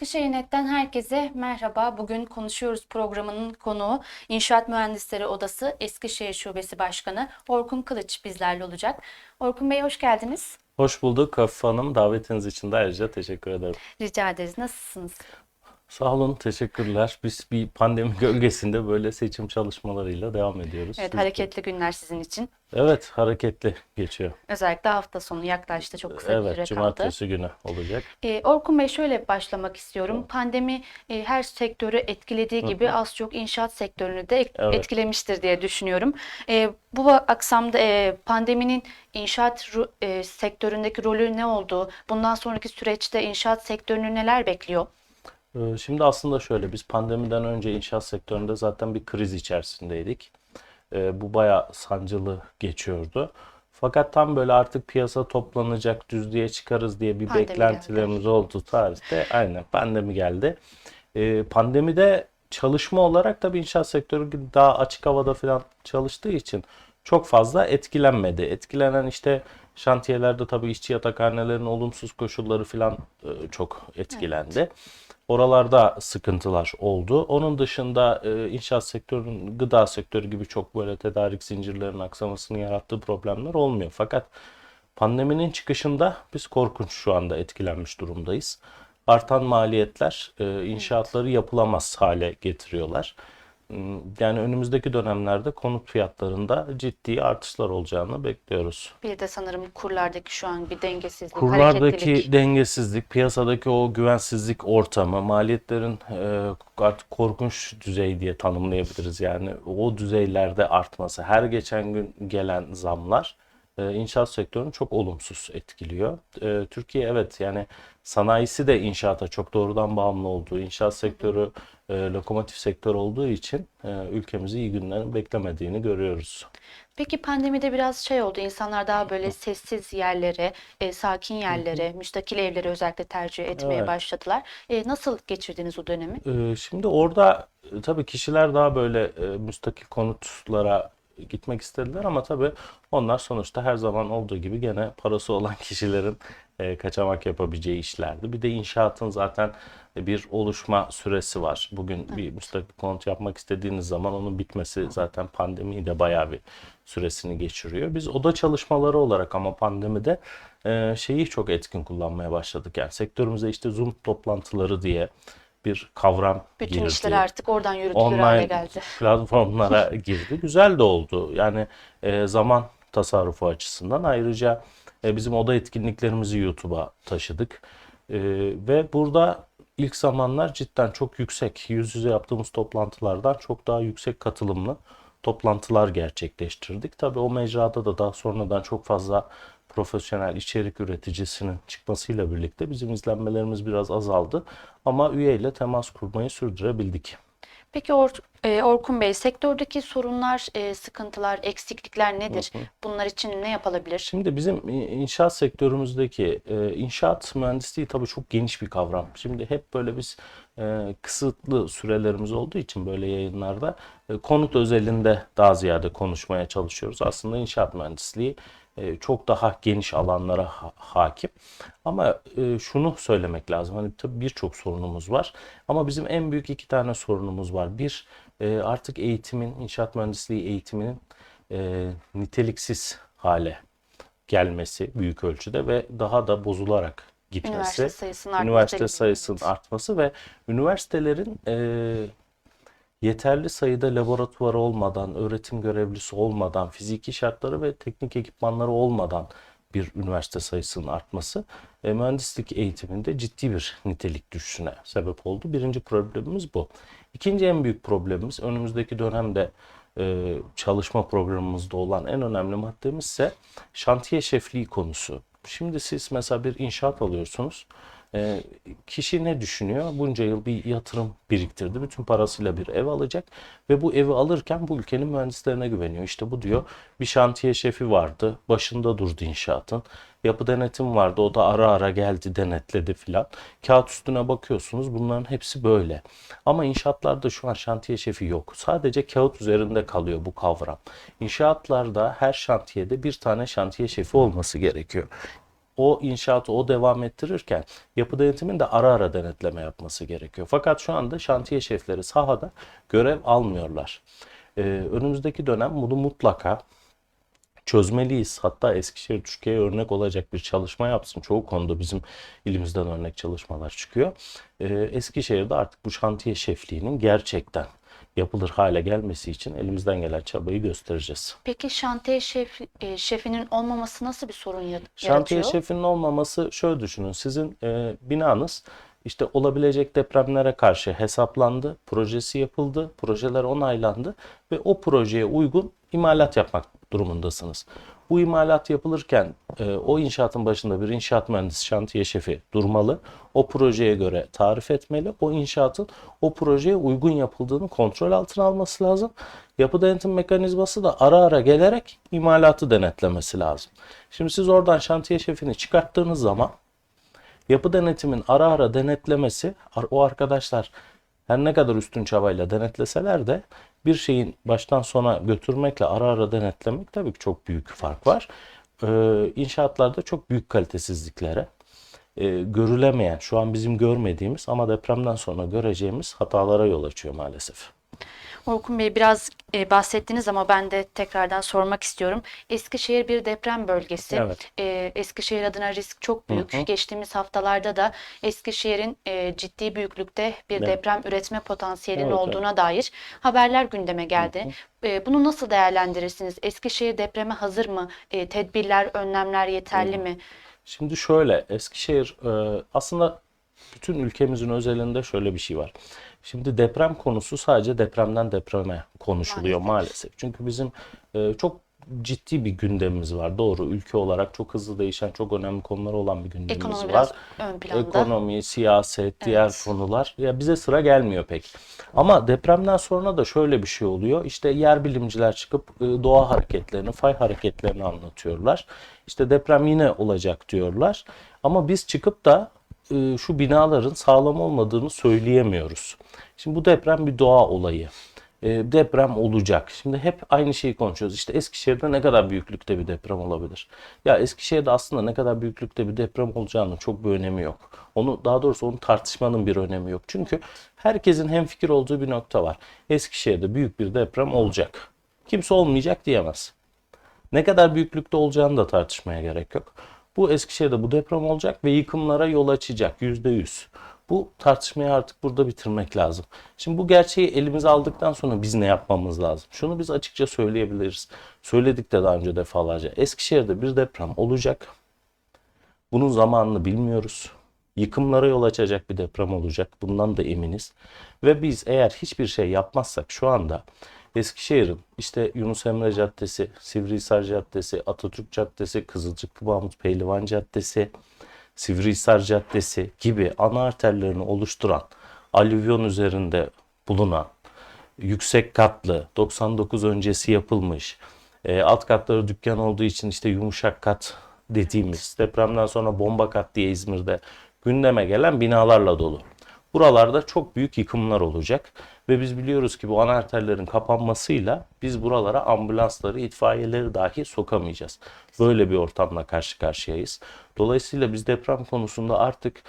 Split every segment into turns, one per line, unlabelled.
Eskişehir Net'ten herkese merhaba. Bugün konuşuyoruz programının konuğu İnşaat Mühendisleri Odası Eskişehir Şubesi Başkanı Orkun Kılıç bizlerle olacak. Orkun Bey hoş geldiniz.
Hoş bulduk Hafife Hanım. Davetiniz için de ayrıca teşekkür ederim.
Rica ederiz. Nasılsınız?
Sağ olun, teşekkürler. Biz bir pandemi gölgesinde böyle seçim çalışmalarıyla devam ediyoruz.
Evet hareketli günler sizin için.
Evet, hareketli geçiyor.
Özellikle hafta sonu yaklaştı. Çok kısa bir süre
Evet,
kaldı.
cumartesi günü olacak.
Ee, Orkun Bey şöyle başlamak istiyorum. Pandemi e, her sektörü etkilediği gibi az çok inşaat sektörünü de
Evet.
etkilemiştir diye düşünüyorum. E, bu aksamda e, pandeminin inşaat e, sektöründeki rolü ne oldu? Bundan sonraki süreçte inşaat sektörünü neler bekliyor?
Ee, Şimdi aslında şöyle, biz pandemiden önce inşaat sektöründe zaten bir kriz içerisindeydik. Ee, Bu bayağı sancılı geçiyordu. Fakat tam böyle artık piyasa toplanacak, düzlüğe çıkarız diye bir
Pandemi
beklentilerimiz oldu tarihte. Aynen pandemi geldi. Ee, pandemide çalışma olarak tabii inşaat sektörü daha açık havada falan çalıştığı için çok fazla etkilenmedi. Etkilenen işte şantiyelerde tabii işçi yatakhanelerin olumsuz koşulları falan e, çok etkilendi. Oralarda sıkıntılar oldu. Onun dışında e, inşaat sektörünün gıda sektörü gibi çok böyle tedarik zincirlerinin aksamasını yarattığı problemler olmuyor. Fakat pandeminin çıkışında biz korkunç şu anda etkilenmiş durumdayız. Artan maliyetler e, inşaatları yapılamaz hale getiriyorlar. Hmm, Yani önümüzdeki dönemlerde konut fiyatlarında ciddi artışlar olacağını bekliyoruz.
Bir de sanırım kurlardaki şu an bir dengesizlik,
Kurlardaki dengesizlik, piyasadaki o güvensizlik ortamı, maliyetlerin e, artık korkunç düzey diye tanımlayabiliriz. Yani o düzeylerde artması, her geçen gün gelen zamlar e, inşaat sektörünü çok olumsuz etkiliyor. E, Türkiye evet yani sanayisi de inşaata çok doğrudan bağımlı olduğu, inşaat sektörü e, lokomotif sektör olduğu için e, ülkemizi iyi günlerin beklemediğini görüyoruz.
Peki pandemide biraz şey oldu. İnsanlar daha böyle sessiz yerlere, e, sakin yerlere, müstakil evlere özellikle tercih etmeye
Evet.
başladılar. E, nasıl geçirdiniz o dönemi?
Ee, Şimdi orada e, tabii kişiler daha böyle e, müstakil konutlara gitmek istediler ama tabii onlar sonuçta her zaman olduğu gibi gene parası olan kişilerin e, kaçamak yapabileceği işlerdi. Bir de inşaatın zaten bir oluşma süresi var. Bugün bir müstakil konut yapmak istediğiniz zaman onun bitmesi zaten pandemiyi de bayağı bir süresini geçiriyor. Biz oda çalışmaları olarak ama pandemide e, şeyi çok etkin kullanmaya başladık. Yani sektörümüze işte Zoom toplantıları diye bir kavram
Bütün
girdi.
işler artık oradan yürütülür hale
Online
geldi.
platformlara girdi. Güzel de oldu. Yani e, zaman tasarrufu açısından. Ayrıca e, bizim oda etkinliklerimizi YouTube'a taşıdık. E, ve burada ilk zamanlar cidden çok yüksek, yüz yüze yaptığımız toplantılardan çok daha yüksek katılımlı toplantılar gerçekleştirdik. Tabii o mecrada da daha sonradan çok fazla profesyonel içerik üreticisinin çıkmasıyla birlikte bizim izlenmelerimiz biraz azaldı. Ama üyeyle temas kurmayı sürdürebildik.
Peki Or- e, Orkun Bey, sektördeki sorunlar, e, sıkıntılar, eksiklikler nedir? Bunlar için ne yapılabilir?
Şimdi bizim inşaat sektörümüzdeki e, inşaat mühendisliği tabii çok geniş bir kavram. Şimdi hep böyle biz e, kısıtlı sürelerimiz olduğu için böyle yayınlarda e, konut özelinde daha ziyade konuşmaya çalışıyoruz. Aslında inşaat mühendisliği e, çok daha geniş alanlara ha- hakim. Ama e, şunu söylemek lazım. Hani tabii birçok sorunumuz var. Ama bizim en büyük iki tane sorunumuz var. Bir, e, artık eğitimin, inşaat mühendisliği eğitiminin e, niteliksiz hale gelmesi büyük ölçüde ve daha da bozularak gitmesi.
Üniversite sayısının artması
Üniversite sayısının artması ve üniversitelerin e, yeterli sayıda laboratuvarı olmadan, öğretim görevlisi olmadan, fiziki şartları ve teknik ekipmanları olmadan bir üniversite sayısının artması e, mühendislik eğitiminde ciddi bir nitelik düşüşüne sebep oldu. Birinci problemimiz bu. İkinci en büyük problemimiz önümüzdeki dönemde e, çalışma programımızda olan en önemli maddemiz ise şantiye şefliği konusu. Şimdi siz mesela bir inşaat alıyorsunuz. E, kişi ne düşünüyor? Bunca yıl bir yatırım biriktirdi. Bütün parasıyla bir ev alacak ve bu evi alırken bu ülkenin mühendislerine güveniyor. İşte bu diyor bir şantiye şefi vardı. Başında durdu inşaatın. Yapı denetim vardı. O da ara ara geldi denetledi filan. Kağıt üstüne bakıyorsunuz bunların hepsi böyle. Ama inşaatlarda şu an şantiye şefi yok. Sadece kağıt üzerinde kalıyor bu kavram. İnşaatlarda her şantiyede bir tane şantiye şefi olması gerekiyor. O inşaatı o devam ettirirken yapı denetimin de ara ara denetleme yapması gerekiyor. Fakat şu anda şantiye şefleri sahada görev almıyorlar. Ee, önümüzdeki dönem bunu mutlaka çözmeliyiz. Hatta Eskişehir Türkiye'ye örnek olacak bir çalışma yapsın. Çoğu konuda bizim ilimizden örnek çalışmalar çıkıyor. Ee, Eskişehir'de artık bu şantiye şefliğinin gerçekten yapılır hale gelmesi için elimizden gelen çabayı göstereceğiz.
Peki şantiye şef, e, şefinin olmaması nasıl bir sorun ya-
Şantiye
yaratıyor?
şefinin olmaması şöyle düşünün. Sizin e, binanız işte olabilecek depremlere karşı hesaplandı, projesi yapıldı, projeler onaylandı ve o projeye uygun imalat yapmak durumundasınız. Bu imalat yapılırken e, o inşaatın başında bir inşaat mühendisi, şantiye şefi durmalı. O projeye göre tarif etmeli. O inşaatın o projeye uygun yapıldığını kontrol altına alması lazım. Yapı denetim mekanizması da ara ara gelerek imalatı denetlemesi lazım. Şimdi siz oradan şantiye şefini çıkarttığınız zaman yapı denetimin ara ara denetlemesi o arkadaşlar her ne kadar üstün çabayla denetleseler de bir şeyin baştan sona götürmekle ara ara denetlemek tabii ki çok büyük fark var. Ee, inşaatlarda çok büyük kalitesizliklere, e, görülemeyen, şu an bizim görmediğimiz ama depremden sonra göreceğimiz hatalara yol açıyor maalesef.
Orkun Bey biraz e, bahsettiniz ama ben de tekrardan sormak istiyorum. Eskişehir bir deprem bölgesi.
Evet.
E, Eskişehir adına risk çok büyük.
Hı hı.
Geçtiğimiz haftalarda da Eskişehir'in e, ciddi büyüklükte bir
Evet.
deprem üretme potansiyelinin
Evet,
olduğuna dair haberler gündeme geldi. E, bunu nasıl değerlendirirsiniz? Eskişehir depreme hazır mı? E, tedbirler, önlemler yeterli mi?
Şimdi şöyle Eskişehir e, aslında bütün ülkemizin özelinde şöyle bir şey var. Şimdi deprem konusu sadece depremden depreme konuşuluyor maalesef. Çünkü bizim e, çok ciddi bir gündemimiz var. Doğru ülke olarak çok hızlı değişen çok önemli konular olan bir gündemimiz
Ekonomi
var. Ekonomi, siyaset, diğer
Evet.
konular ya bize sıra gelmiyor pek. Ama depremden sonra da şöyle bir şey oluyor. İşte yer bilimciler çıkıp e, doğa hareketlerini, fay hareketlerini anlatıyorlar. İşte deprem yine olacak diyorlar. Ama biz çıkıp da e, şu binaların sağlam olmadığını söyleyemiyoruz. Şimdi bu deprem bir doğa olayı. E, deprem olacak. Şimdi hep aynı şeyi konuşuyoruz. İşte Eskişehir'de ne kadar büyüklükte bir deprem olabilir? Ya Eskişehir'de aslında ne kadar büyüklükte bir deprem olacağının çok bir önemi yok. Onu daha doğrusu onu tartışmanın bir önemi yok. Çünkü herkesin hemfikir olduğu bir nokta var. Eskişehir'de büyük bir deprem olacak. Kimse olmayacak diyemez. Ne kadar büyüklükte olacağını da tartışmaya gerek yok. Bu Eskişehir'de bu deprem olacak ve yıkımlara yol açacak yüzde yüz. Bu tartışmayı artık burada bitirmek lazım. Şimdi bu gerçeği elimize aldıktan sonra biz ne yapmamız lazım? Şunu biz açıkça söyleyebiliriz. Söyledik de daha önce defalarca. Eskişehir'de bir deprem olacak. Bunun zamanını bilmiyoruz. Yıkımlara yol açacak bir deprem olacak. Bundan da eminiz. Ve biz eğer hiçbir şey yapmazsak şu anda Eskişehir'in işte Yunus Emre Caddesi, Sivrihisar Caddesi, Atatürk Caddesi, Kızılcıklı Mahmut Pehlivan Caddesi, Sivrihisar Caddesi gibi ana arterlerini oluşturan alüvyon üzerinde bulunan yüksek katlı 99 öncesi yapılmış e, alt katları dükkan olduğu için işte yumuşak kat dediğimiz depremden sonra bomba kat diye İzmir'de gündeme gelen binalarla dolu. Buralarda çok büyük yıkımlar olacak ve biz biliyoruz ki bu ana arterlerin kapanmasıyla biz buralara ambulansları, itfaiyeleri dahi sokamayacağız. Böyle bir ortamla karşı karşıyayız. Dolayısıyla biz deprem konusunda artık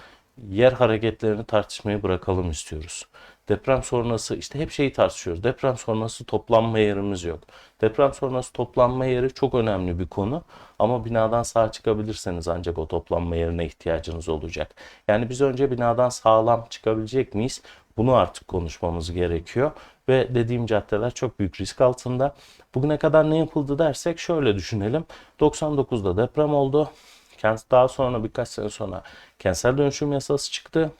yer hareketlerini tartışmayı bırakalım istiyoruz. Deprem sonrası işte hep şeyi tartışıyoruz. Deprem sonrası toplanma yerimiz yok. Deprem sonrası toplanma yeri çok önemli bir konu ama binadan sağ çıkabilirseniz ancak o toplanma yerine ihtiyacınız olacak. Yani biz önce binadan sağlam çıkabilecek miyiz? Bunu artık konuşmamız gerekiyor ve dediğim caddeler çok büyük risk altında. Bugüne kadar ne yapıldı dersek şöyle düşünelim. 99'da deprem oldu. Daha sonra birkaç sene sonra kentsel dönüşüm yasası çıktı.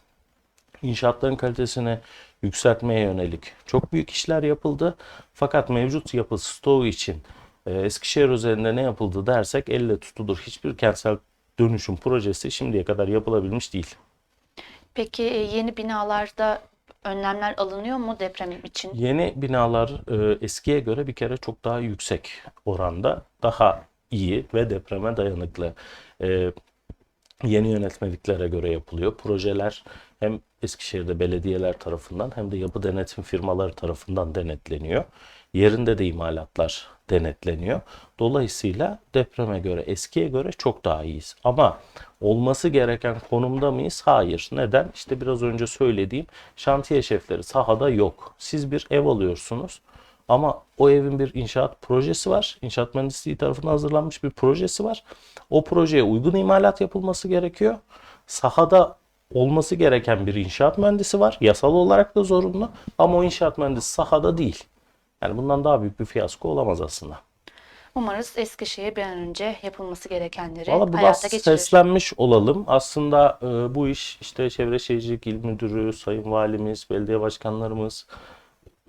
İnşaatların kalitesini yükseltmeye yönelik çok büyük işler yapıldı. Fakat mevcut yapı stoğu için e, Eskişehir üzerinde ne yapıldı dersek elle tutulur. Hiçbir kentsel dönüşüm projesi şimdiye kadar yapılabilmiş değil.
Peki e, yeni binalarda önlemler alınıyor mu deprem için?
Yeni binalar e, eskiye göre bir kere çok daha yüksek oranda daha iyi ve depreme dayanıklı. E, yeni yönetmeliklere göre yapılıyor. Projeler hem Eskişehir'de belediyeler tarafından hem de yapı denetim firmaları tarafından denetleniyor. Yerinde de imalatlar denetleniyor. Dolayısıyla depreme göre, eskiye göre çok daha iyiyiz. Ama olması gereken konumda mıyız? Hayır. Neden? İşte biraz önce söylediğim şantiye şefleri sahada yok. Siz bir ev alıyorsunuz. Ama o evin bir inşaat projesi var. İnşaat mühendisliği tarafından hazırlanmış bir projesi var. O projeye uygun imalat yapılması gerekiyor. Sahada olması gereken bir inşaat mühendisi var. Yasal olarak da zorunlu. Ama o inşaat mühendisi sahada değil. Yani bundan daha büyük bir fiyasko olamaz aslında.
Umarız Eskişehir bir an önce yapılması gerekenleri
Valla biraz
hayata geçirir.
seslenmiş olalım. Aslında e, bu iş işte Çevre Şehircilik İl Müdürü, Sayın Valimiz, belediye başkanlarımız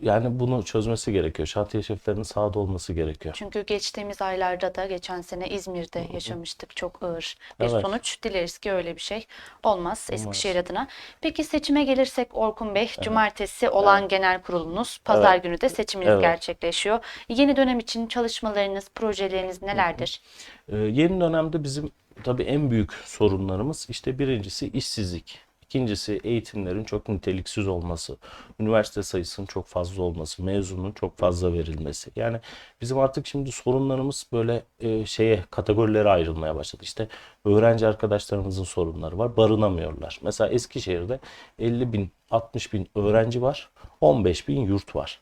yani bunu çözmesi gerekiyor. Şantiye şeflerinin sahada olması gerekiyor.
Çünkü geçtiğimiz aylarda da geçen sene İzmir'de yaşamıştık çok ağır bir
Evet.
sonuç. Dileriz ki öyle bir şey olmaz Eskişehir adına. Peki seçime gelirsek Orkun Bey, cumartesi olan genel kurulunuz, pazar günü de seçiminiz
Evet.
gerçekleşiyor. Yeni dönem için çalışmalarınız, projeleriniz nelerdir?
Ee, yeni dönemde bizim tabii en büyük sorunlarımız işte birincisi işsizlik. İkincisi eğitimlerin çok niteliksiz olması, üniversite sayısının çok fazla olması, mezunun çok fazla verilmesi. Yani bizim artık şimdi sorunlarımız böyle e, şeye kategorilere ayrılmaya başladı. İşte öğrenci arkadaşlarımızın sorunları var, barınamıyorlar. Mesela Eskişehir'de 50 bin, 60 bin öğrenci var, 15 bin yurt var.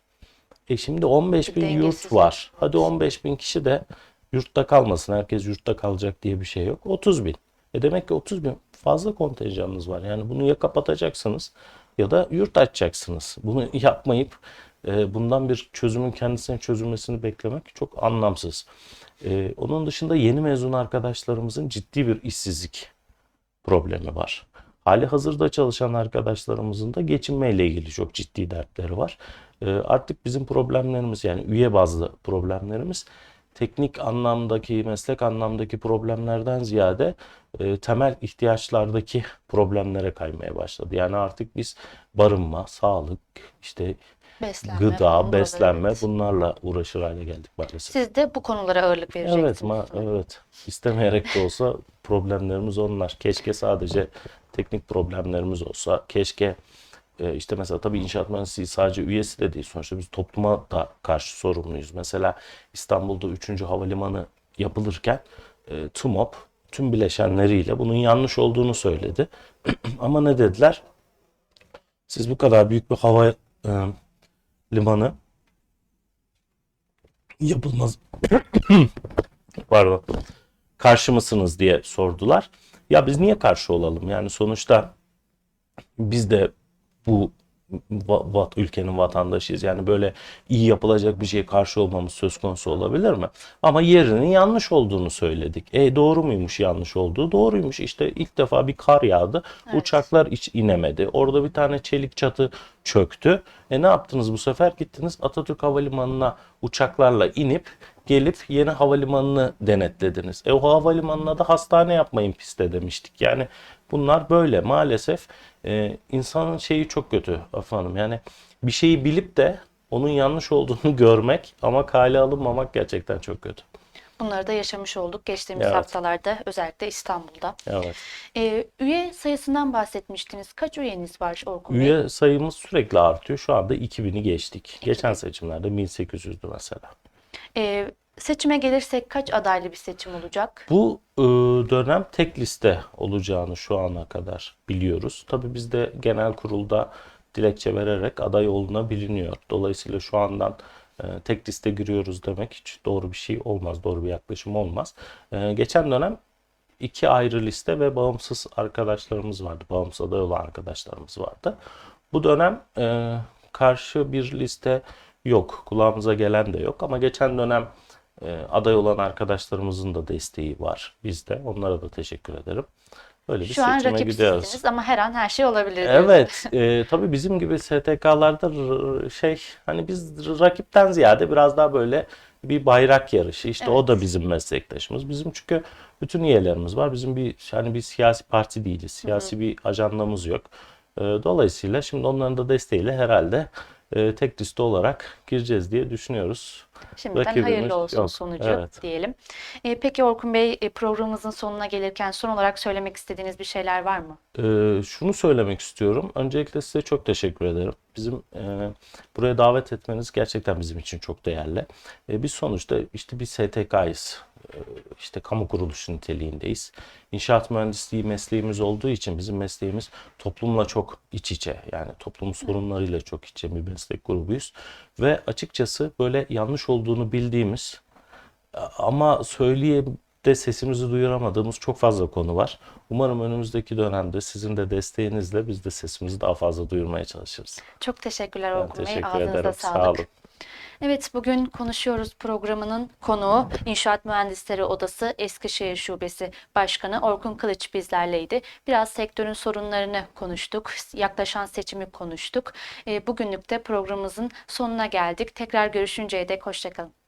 E şimdi 15 bin yurt var. Hadi 15 bin kişi de yurtta kalmasın. Herkes yurtta kalacak diye bir şey yok. 30 bin. E demek ki 30 bin fazla kontenjanınız var. Yani bunu ya kapatacaksınız ya da yurt açacaksınız. Bunu yapmayıp e, bundan bir çözümün kendisine çözülmesini beklemek çok anlamsız. E, onun dışında yeni mezun arkadaşlarımızın ciddi bir işsizlik problemi var. Hali hazırda çalışan arkadaşlarımızın da geçinmeyle ilgili çok ciddi dertleri var. Ee, Artık bizim problemlerimiz yani üye bazlı problemlerimiz teknik anlamdaki, meslek anlamdaki problemlerden ziyade e, temel ihtiyaçlardaki problemlere kaymaya başladı. Yani artık biz barınma, sağlık, işte
Beslenme
gıda, beslenme
evet.
bunlarla uğraşır hale geldik maalesef.
Siz de bu konulara ağırlık
Evet,
vereceksiniz.
ma- evet. İstemeyerek de olsa problemlerimiz onlar. Keşke sadece teknik problemlerimiz olsa. Keşke e, işte mesela tabii inşaat mühendisliği sadece üyesi de değil. Sonuçta biz topluma da karşı sorumluyuz. Mesela İstanbul'da 3. havalimanı yapılırken e, TUMOP tüm bileşenleriyle bunun yanlış olduğunu söyledi. Ama ne dediler? Siz bu kadar büyük bir hava e, limanı yapılmaz pardon karşı mısınız diye sordular. Ya biz niye karşı olalım? Yani sonuçta biz de bu va- va- ülkenin vatandaşıyız. Yani böyle iyi yapılacak bir şeye karşı olmamız söz konusu olabilir mi? Ama yerinin yanlış olduğunu söyledik. E doğru muymuş yanlış olduğu? Doğruymuş. İşte ilk defa bir kar yağdı. Uçaklar hiç inemedi. Orada bir tane çelik çatı çöktü. E ne yaptınız bu sefer? Gittiniz Atatürk Havalimanı'na uçaklarla inip gelip yeni havalimanını denetlediniz. E o havalimanına da hastane yapmayın piste demiştik. Yani bunlar böyle maalesef e, insanın şeyi çok kötü efendim. Yani bir şeyi bilip de onun yanlış olduğunu görmek ama kale alınmamak gerçekten çok kötü.
Bunları da yaşamış olduk geçtiğimiz
Evet.
haftalarda özellikle İstanbul'da.
Evet.
Ee, üye sayısından bahsetmiştiniz. Kaç üyeniz var Orkun Bey?
Üye sayımız sürekli artıyor. Şu anda 2000'i geçtik. Geçen seçimlerde 1800'dü mesela.
Ee, seçime gelirsek kaç adaylı bir seçim olacak?
Bu e, dönem tek liste olacağını şu ana kadar biliyoruz. Tabii biz de genel kurulda dilekçe vererek aday olunabiliyor. Dolayısıyla şu andan e, tek liste giriyoruz demek hiç doğru bir şey olmaz, doğru bir yaklaşım olmaz. E, geçen dönem iki ayrı liste ve bağımsız arkadaşlarımız vardı. Bağımsız aday olan arkadaşlarımız vardı. Bu dönem e, karşı bir liste yok. Kulağımıza gelen de yok. Ama geçen dönem aday olan arkadaşlarımızın da desteği var bizde. Onlara da teşekkür ederim. Böyle bir
Şu an
seçime gidiyoruz.
rakipsizsiniz ama her an her şey olabilir.
Evet, e, tabii bizim gibi STK'larda r- şey hani biz rakipten ziyade biraz daha böyle bir bayrak yarışı. İşte o da bizim meslektaşımız. Bizim çünkü bütün üyelerimiz var. Bizim bir hani bir siyasi parti değiliz. Siyasi bir ajandamız yok. E, dolayısıyla şimdi onların da desteğiyle herhalde e, tek liste olarak gireceğiz diye düşünüyoruz.
Şimdiden
Rakibimiz
hayırlı olsun
yok.
sonucu
Evet.
diyelim. E, peki Orkun Bey e, programımızın sonuna gelirken son olarak söylemek istediğiniz bir şeyler var mı?
Ee, şunu söylemek istiyorum. Öncelikle size çok teşekkür ederim. Bizim e, buraya davet etmeniz gerçekten bizim için çok değerli. E, biz sonuçta işte bir STK'yız. İşte kamu kuruluşu niteliğindeyiz. İnşaat mühendisliği mesleğimiz olduğu için bizim mesleğimiz toplumla çok iç içe. Yani toplumun sorunlarıyla çok iç içe bir meslek grubuyuz. Ve açıkçası böyle yanlış olduğunu bildiğimiz ama söyleyip de sesimizi duyuramadığımız çok fazla konu var. Umarım önümüzdeki dönemde sizin de desteğinizle biz de sesimizi daha fazla duyurmaya çalışırız.
Çok teşekkürler Orkun Bey.
teşekkür
Ağzınıza
ederim.
sağlık.
Sağ olun.
Evet, bugün konuşuyoruz programının konuğu İnşaat Mühendisleri Odası Eskişehir Şubesi Başkanı Orkun Kılıç bizlerleydi. Biraz sektörün sorunlarını konuştuk, yaklaşan seçimi konuştuk. E, bugünlük de programımızın sonuna geldik. Tekrar görüşünceye dek hoşçakalın.